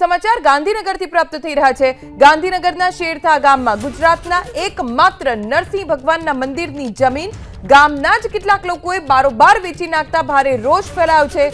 સમાચાર ગાંધીનગરથી પ્રાપ્ત થઈ રહ્યા છે. ગાંધીનગરના શેરથા ગામમાં ગુજરાતના એકમાત્ર નરસિંહ ભગવાનના મંદિરની જમીન ગામના જ કેટલાક લોકોએ બારોબાર વેચી નાખતા ભારે રોષ ફેલાયો છે.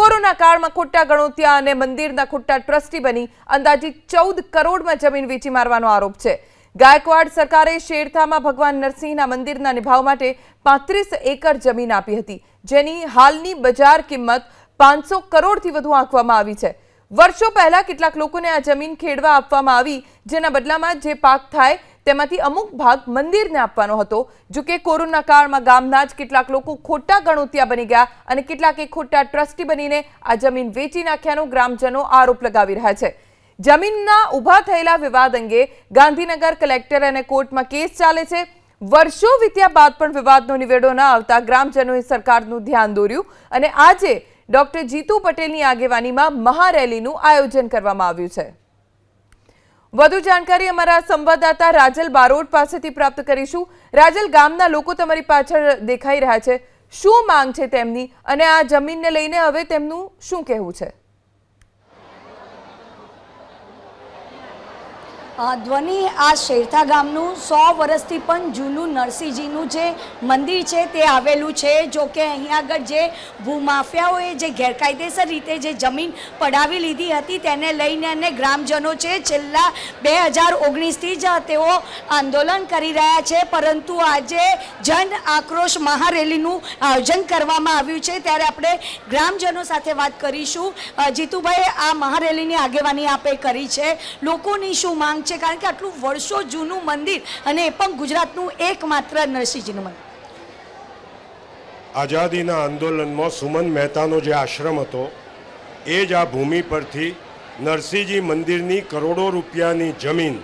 કોરોના કાળમાં ખોટા ગણોત્યા અને મંદિરના ખોટા ટ્રસ્ટી બની અંદાજિત ચૌદ કરોડમાં જમીન વેચી મારવાનો આરોપ છે. ગાયકવાડ સરકારે શેરથામાં ભગવાન નરસિંહના મંદિરના નિભાવ માટે પાંત્રીસ એકર જમીન આપી હતી, જેની હાલની બજાર કિંમત પાંચસો કરોડથી વધુ આંકવામાં આવી છે. વર્ષો પહેલા કેટલાક લોકોને આ જમીન ખેડવા આપવામાં આવી, જેના બદલામાં જે પાક થાય તેમાંથી અમુક ભાગ મંદિરને આપવાનો હતો. જો કે કોરોના કાળમાં ગામના જ કેટલાક લોકો ખોટા ગણોતિયા બની ગયા અને કેટલાકે ખોટા ટ્રસ્ટી બનીને આ જમીન વેચી નાખ્યાનો ગ્રામજનો આરોપ લગાવી રહ્યા છે. જમીનના ઊભા થયેલા વિવાદ અંગે ગાંધીનગર કલેક્ટર અને કોર્ટમાં કેસ ચાલે છે. વર્ષો વીત્યા બાદ પણ વિવાદનો નિવેડો ન આવતા ગ્રામજનોએ સરકારનું ધ્યાન દોર્યું અને આજે ડોક્ટર જીતુ પટેલની આગેવાનીમાં મહારેલીનું આયોજન કરવામાં આવ્યું છે. વધુ જાણકારી અમારા સંવાદદાતા રાજલ બારોટ પાસેથી પ્રાપ્ત કરીશું. રાજલ, ગામના લોકો તમારી પાછળ દેખાઈ રહ્યા છે. શું માંગ છે તેમની? અને આ જમીનને લઈને હવે તેમનું શું કહેવું છે? ધ્વનિ આ શેરથા ગામનું સો વર્ષથી પણ જૂનું નરસિંહજીનું જે મંદિર છે તે આવેલું છે, જો કે અહીંયા આગળ જે ભૂમાફિયાઓએ જે ગેરકાયદેસર રીતે જે જમીન પડાવી લીધી હતી તેને લઈને અને ગ્રામજનો છે છેલ્લા બે હજાર ઓગણીસથી જ તેઓ આંદોલન કરી રહ્યા છે. પરંતુ આજે જન આક્રોશ મહારેલીનું આયોજન કરવામાં આવ્યું છે. ત્યારે આપણે ગ્રામજનો સાથે વાત કરીશું. જીતુભાઈ આ મહારેલીની આગેવાની આપે કરી છે. લોકોની શું માંગ છે, કારણ કે આટલું વર્ષો જૂનું મંદિર અને એ પણ ગુજરાતનું એકમાત્ર નરસિંહજીનું મંદિર. આઝાદીના આંદોલનમાં સુમન મહેતાનો જે આશ્રમ હતો, એ જ આ ભૂમિ પરથી નરસિંહજી મંદિરની કરોડો રૂપિયાની જમીન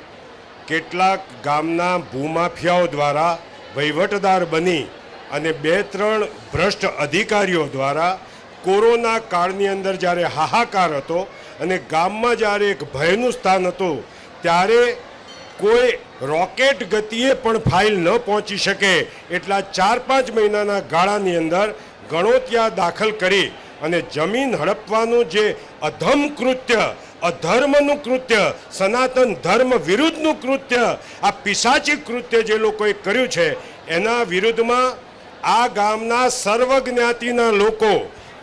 કેટલાક ગામના ભૂમાફિયાઓ દ્વારા વહીવટદાર બની અને બે ત્રણ ભ્રષ્ટ અધિકારીઓ દ્વારા કોરોના કાળની અંદર જ્યારે હાહાકાર હતો અને ગામમાં જ્યારે એક ભયનું સ્થાન હતું ત્યારે કોઈ રોકેટ ગતિએ પણ ફાઇલ ન પહોંચી શકે એટલા ચાર પાંચ મહિનાના ગાળાની અંદર ગણોતિયા દાખલ કરી અને જમીન હડપવાનું જે અધમ કૃત્ય, અધર્મનું કૃત્ય, સનાતન ધર્મ વિરુદ્ધનું કૃત્ય, આ પિશાચી કૃત્ય જે લોકોએ કર્યું છે, એના વિરુદ્ધમાં આ ગામના સર્વ જ્ઞાતિના લોકો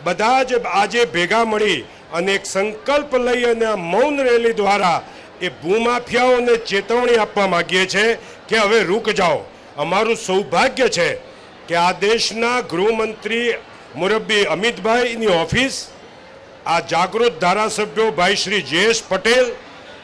બધા જ આજે ભેગા મળી અને એક સંકલ્પ લઈ અને મૌન રેલી દ્વારા એ ભૂમાફિયાઓને ચેતવણી આપવા માગીએ છીએ કે હવે રૂક જાઓ. અમારું સૌભાગ્ય છે કે આ દેશના ગૃહમંત્રી મુરબ્બી અમિતભાઈની ઓફિસ, આ જાગૃત ધારાસભ્યો ભાઈ શ્રી જયેશ પટેલ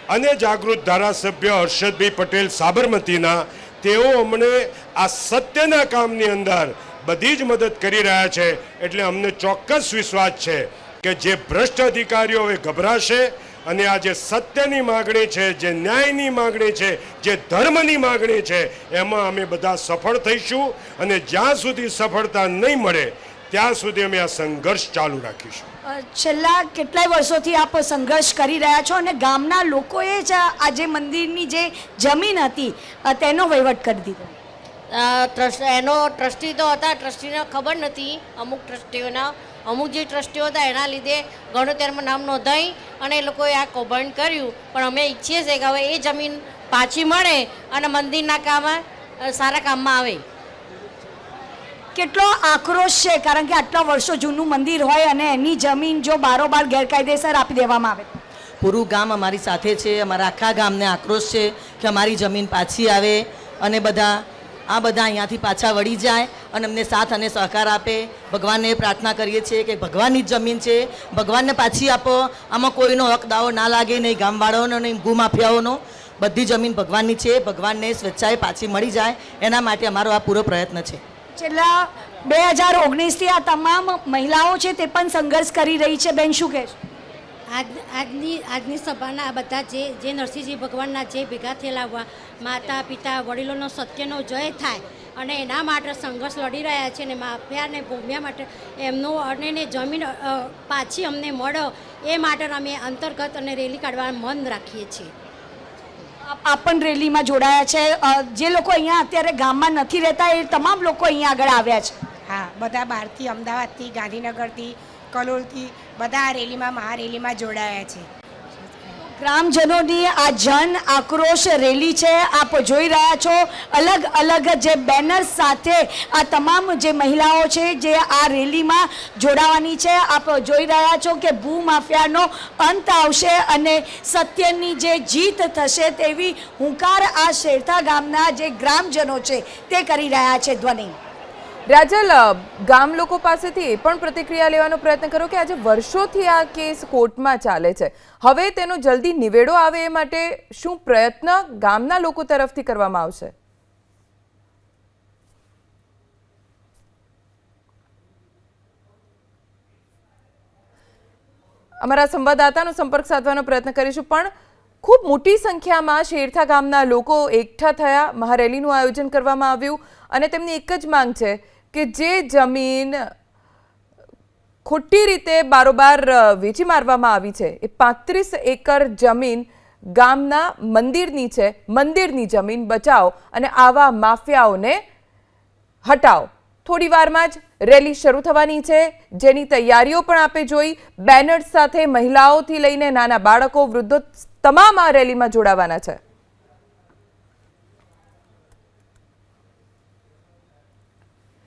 અને જાગૃત ધારાસભ્ય હર્ષદભાઈ પટેલ સાબરમતીના, તેઓ અમને આ સત્યના કામની અંદર બધી જ મદદ કરી રહ્યા છે. એટલે અમને ચોક્કસ વિશ્વાસ છે કે જે ભ્રષ્ટ અધિકારીઓ હવે ગભરાશે અને આ જે સત્યની માગણી છે જે ન્યાયની માગણી છે જે ધર્મની માગણી છે એમાં અમે બધા સફળ થઈશું અને જ્યાં સુધી સફળતા નહીં મળે ત્યાં સુધી અમે આ સંઘર્ષ ચાલુ રાખીશું. છેલ્લા કેટલાય વર્ષોથી આપ સંઘર્ષ કરી રહ્યા છો અને ગામના લોકોએ જ આ જે મંદિરની જે જમીન હતી તેનો વહીવટ કરી દીધો. ટ્રસ્ટ એનો ટ્રસ્ટી તો હતા ટ્રસ્ટીને ખબર નથી અમુક ટ્રસ્ટીઓના અમુક જે ટ્રસ્ટીઓ હતા એના લીધે ગણોતેરમાં નામ નોંધાઈ અને એ લોકોએ આ કૌભાંડ કર્યું. પણ અમે ઈચ્છીએ છીએ કે હવે એ જમીન પાછી મળે અને મંદિરના કામ સારા કામમાં આવે. કેટલો આક્રોશ છે કારણ કે આટલા વર્ષો જૂનું મંદિર હોય અને એની જમીન જો બારોબાર ગેરકાયદેસર આપી દેવામાં આવે. પૂરું ગામ અમારી સાથે છે અમારા આખા ગામને આક્રોશ છે કે અમારી જમીન પાછી આવે અને બધા આ બધા અહીંયાથી પાછા વળી જાય અને અમને સાથ અને સહકાર આપે. ભગવાનને પ્રાર્થના કરીએ છીએ કે ભગવાનની જ જમીન છે. ભગવાનને પાછી આપો. આમાં કોઈનો હક દાવો ના લાગે, નહીં ગામવાળાઓનો, નહીં ભૂમાફિયાઓનો. બધી જમીન ભગવાનની છે. ભગવાનને સ્વેચ્છાએ પાછી મળી જાય. એના માટે અમારો આ પૂરો પ્રયત્ન છે. છેલ્લા બે હજાર ઓગણીસથી આ તમામ મહિલાઓ છે તે પણ સંઘર્ષ કરી રહી છે. બેન, શું કહેશો? આજ આજની આજની સભાના આ બધા જે જે નરસિંહજી ભગવાનના જે ભેગા થયેલા હોવા માતા પિતા વડીલોનો સત્યનો જય થાય અને એના માટે સંઘર્ષ લડી રહ્યા છે અને માફિયા અને ભૂમિયા માટે એમનું અને ને જમીન પાછી અમને મળો એ માટે અમે અંતર્ગત અને રેલી કાઢવા મન રાખીએ છીએ. આપ પણ રેલીમાં જોડાયા છે. જે લોકો અહીંયા અત્યારે ગામમાં નથી રહેતા એ તમામ લોકો અહીંયા આગળ આવ્યા છે. હા બધા બહારથી અમદાવાદથી ગાંધીનગરથી કલોલથી બધા આ રેલીમાં મહારેલીમાં જોડાયા છે. ગ્રામજનોની આ જન આક્રોશ રેલી છે, આપ જોઈ રહ્યા છો, અલગ અલગ જે બેનર સાથે આ તમામ જે મહિલાઓ છે જે આ રેલીમાં જોડાવાની છે, આપ જોઈ રહ્યા છો કે ભૂ માફિયાનો અંત આવશે અને સત્યની જે જીત થશે તેવી હુંકાર આ શેરથા ગામના જે ગ્રામજનો છે તે કરી રહ્યા છે ધ્વનિ. રાજલ ગામ લોકો પાસેથી એ પણ પ્રતિક્રિયા લેવાનો પ્રયત્ન કરો કે આજે વર્ષોથી આ કેસ કોર્ટમાં ચાલે છે. હવે તેનો જલ્દી નિવેડો આવે એ માટે શું પ્રયત્ન ગામના લોકો તરફથી કરવામાં આવશે? અમારા સંવાદદાતાનો સંપર્ક સાધવાનો પ્રયત્ન કરીશું, પણ ખૂબ મોટી સંખ્યામાં શેરથા ગામના લોકો એકઠા થયા. મહારેલીનું આયોજન કરવામાં આવ્યું અને તેમની એક જ માંગ છે કે જે જમીન ખોટી રીતે બારોબાર વેચી મારવામાં આવી છે. એ પાંત્રીસ એકર જમીન ગામના મંદિરની છે. મંદિરની જમીન બચાવો અને આવા માફિયાઓને હટાવો. થોડી વારમાં જ રેલી શરૂ થવાની છે. જેની તૈયારીઓ પણ આપે જોઈ બેનર્સ સાથે મહિલાઓથી લઈને નાના બાળકો વૃદ્ધો તમામ આ રેલીમાં જોડાવાના છે.